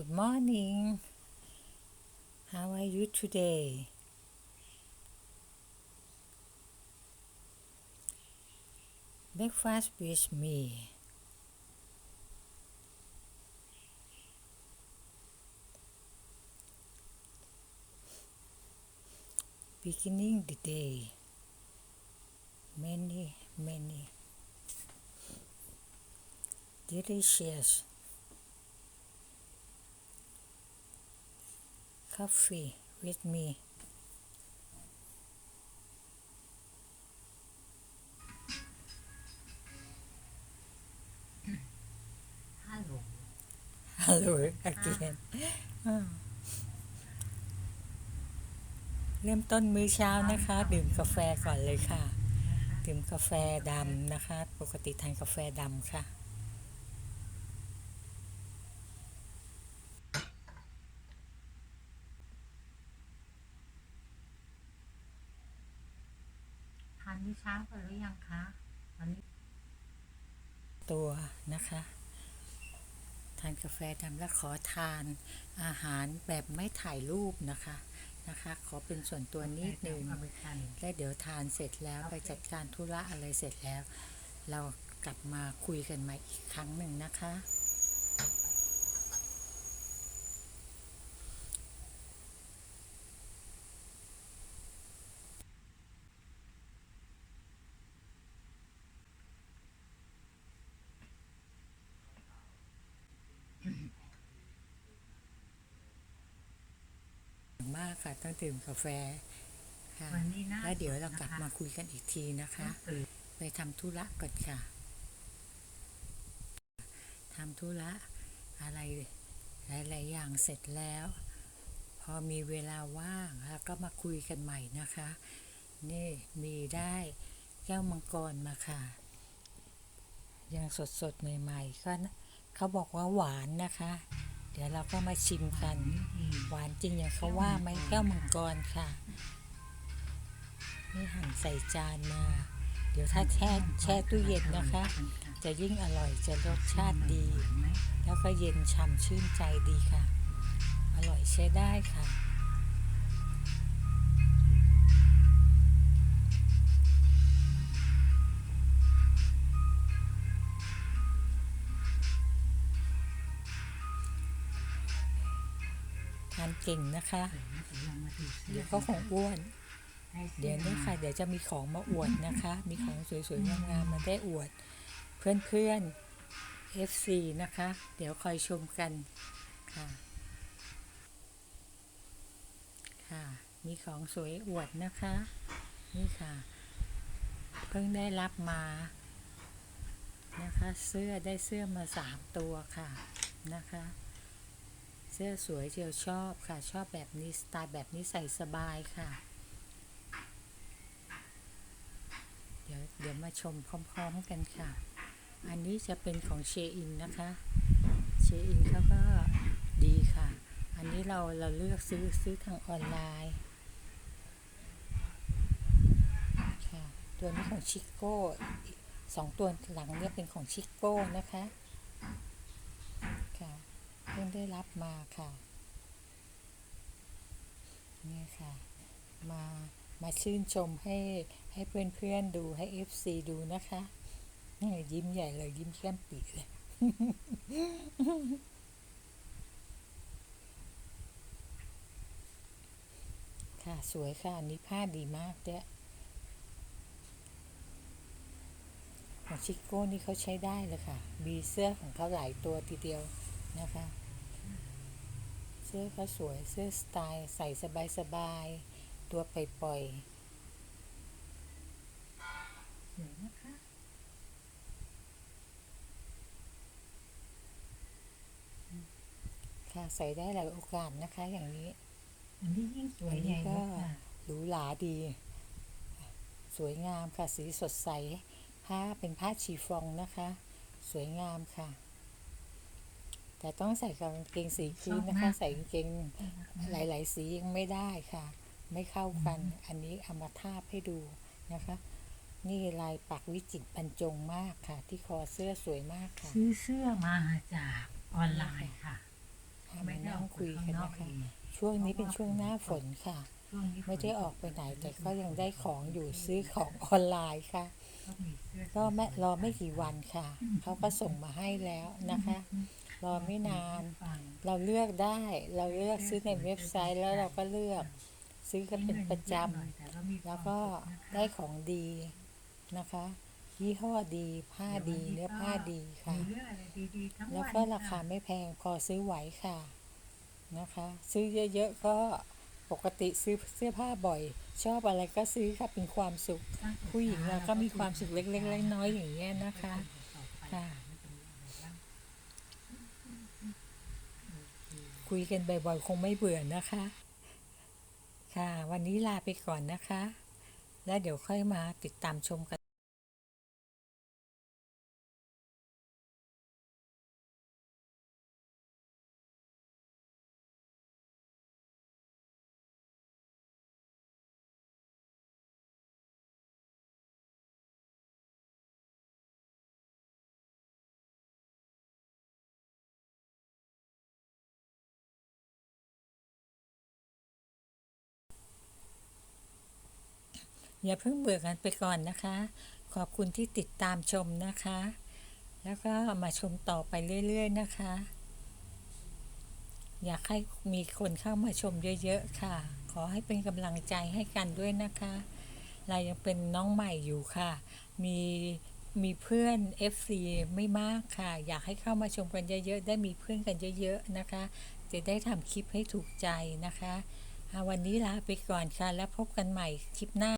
Good morning. How are you today? Breakfast with me. Beginning the day. Many, many delicious coffee with me. Hello. Hello again อ่าเริ่มต้นมื้อเช้านะคะ ดื่มกาแฟก่อนเลยค่ะ ดื่มกาแฟดำนะคะ ปกติทานกาแฟดำค่ะานมื้อเช้ากันหรือยังคะวันนี้ตัวนะคะ ทานกาแฟดำและขอทานอาหารแบบไม่ถ่ายรูปนะคะนะคะ ขอเป็นส่วนตัวนิดนึงอเมริกันและเดี๋ยวทานเสร็จแล้วไปจัดการธุระอะไรเสร็จแล้ว เรากลับมาคุยกันใหม่อีกครั้งหนึ่งนะคะ ค่ะต้องดื่มกาแฟค่ะวันนี้น่าแล้วเดี๋ยวเรากลับนะคะมาคุยกันอีกทีนะคะตื่นไปทำธุระก่อนค่ะทำธุระอะไรหลายๆอย่างเสร็จแล้ว พอมีเวลาว่างแล้วก็มาคุยกันใหม่นะคะ นี่มีได้แก้วมังกรมาค่ะ ยังสดๆใหม่ๆก็นะเขาบอกว่าหวานนะคะ เดี๋ยวเราก็มาชิมกัน หวานจริงอย่างเขาว่าไหมแก้วมังกรค่ะ นี่หั่นใส่จานมา เดี๋ยวถ้าแช่แช่ตู้เย็นนะคะ จะยิ่งอร่อยจะรสชาติดีไหมแล้วก็เย็นฉ่ำชื่นใจดีค่ะ อร่อยใช้ได้ค่ะานเก่งนะคะลองมาดูเสื้อเดี๋ยวก็คงอ้วนให้สื้อเดี๋ยวนี้ค่ะ เดี๋ยวจะมีของมาอวดนะคะ มีของสวยๆงามๆมาได้อวด เพื่อนๆ FC นะคะ เดี๋ยวคอยชมกันค่ะ ค่ะ มีของสวยอวดนะคะ นี่ค่ะ เพิ่งได้รับมานะคะ เสื้อได้เสื้อมาสามตัวค่ะนะคะเสื้อสวยเจียวชอบค่ะ ชอบแบบนี้สไตล์แบบนี้ใส่สบายค่ะ เดี๋ยวเดี๋ยวมาชมพร้อมๆกันค่ะ อันนี้จะเป็นของเชอินนะคะ เชอินเขาก็ดีค่ะ อันนี้เราเราเลือกซื้อซื้อทางออนไลน์ค่ะ ตัวนี้ของชิโก้สองตัวหลังเนี่ยเป็นของชิโก้นะคะค่ะ เพิ่งได้รับมาค่ะ นี่ค่ะ มามาชื่นชมให้ให้เพื่อนๆดูให้ FC ดูนะคะนี่ยิ้มใหญ่เลยยิ้มแก้มปีเลยค่ะ สวยค่ะอันนี้ผ้าดีมากเนี่ยของชิโก้นี่เขาใช้ได้เลยค่ะ มีเสื้อของเขาหลายตัวทีเดียวนะคะ เสื้อเขาสวยเสื้อสไตล์ใส่สบายๆตัวปล่อยๆสวยนะคะค่ะใส่ได้หลายโอกาสนะคะอย่างนี้อันนี้ยิ่งสวยอันใหนี้ญ่ก็เลยค่ะหรูหราดี สวยงามค่ะสีสดใสผ้าเป็นผ้าชีฟองนะคะ สวยงามค่ะ แต่ต้องใส่กับกางเกงสีครีมนะคะ ใส่กางเกงหลาย ๆ สียังไม่ได้ค่ะ ไม่เข้ากัน อันนี้เอามาทาบให้ดูนะคะ นี่ลายปักวิจิตรบรรจงมากค่ะ ที่คอเสื้อสวยมากค่ะซื้อเสื้อมาจากออนไลน์ค่ะค่ะไม่คุยกันนะคะช่วงนี้เป็นช่วงหน้าฝนค่ะช่วงนี้ฝนไม่ได้ออกไปไหนแต่ก็ยังได้ของอยู่ซื้อของออนไลน์ค่ะก็มีเสื้อก็ไม่รอไม่กี่วันค่ะ เขาก็ส่งมาให้แล้วนะคะ รอไม่นานฟังเราเลือกได้ เราเลือกซื้อในเว็บไซต์แล้วเราก็เลือก ซื้อกันเป็นประจแต่ก็มีำแล้วก็ได้ของดีนะคะยี่ห้อดีผ้าดีเนื้อผ้าดีค่ะมีเรื่องอะไรดีๆทั้งวันแล้วก็ราคาไม่แพงพอซื้อไหวค่ะนะคะ ซื้อเยอะๆก็ปกติซื้อเสื้อผ้าบ่อย ชอบอะไรก็ซื้อค่ะเป็นความสุข ผู้หญิงเราก็มีความสุขเล็กๆน้อยๆอย่างเงี้ยนะคะค่ะ คุยกันบ่อยๆ คงไม่เบื่อนะคะ ค่ะ วันนี้ลาไปก่อนนะคะ แล้วเดี๋ยวค่อยมาติดตามชมกัน อย่าเพิ่งเบื่อกันไปก่อนนะคะ ขอบคุณที่ติดตามชมนะคะ แล้วก็มาชมต่อไปเรื่อยๆนะคะ อยากให้มีคนเข้ามาชมเยอะๆค่ะ ขอให้เป็นกำลังใจให้กันด้วยนะคะเรายังเป็นน้องใหม่อยู่ค่ะ มีมีเพื่อน FC ไม่มากค่ะ อยากให้เข้ามาชมกันเยอะๆ ได้มีเพื่อนกันเยอะๆนะคะ จะได้ทำคลิปให้ถูกใจนะคะ วันนี้ลาไปก่อนค่ะ แล้วพบกันใหม่คลิปหน้า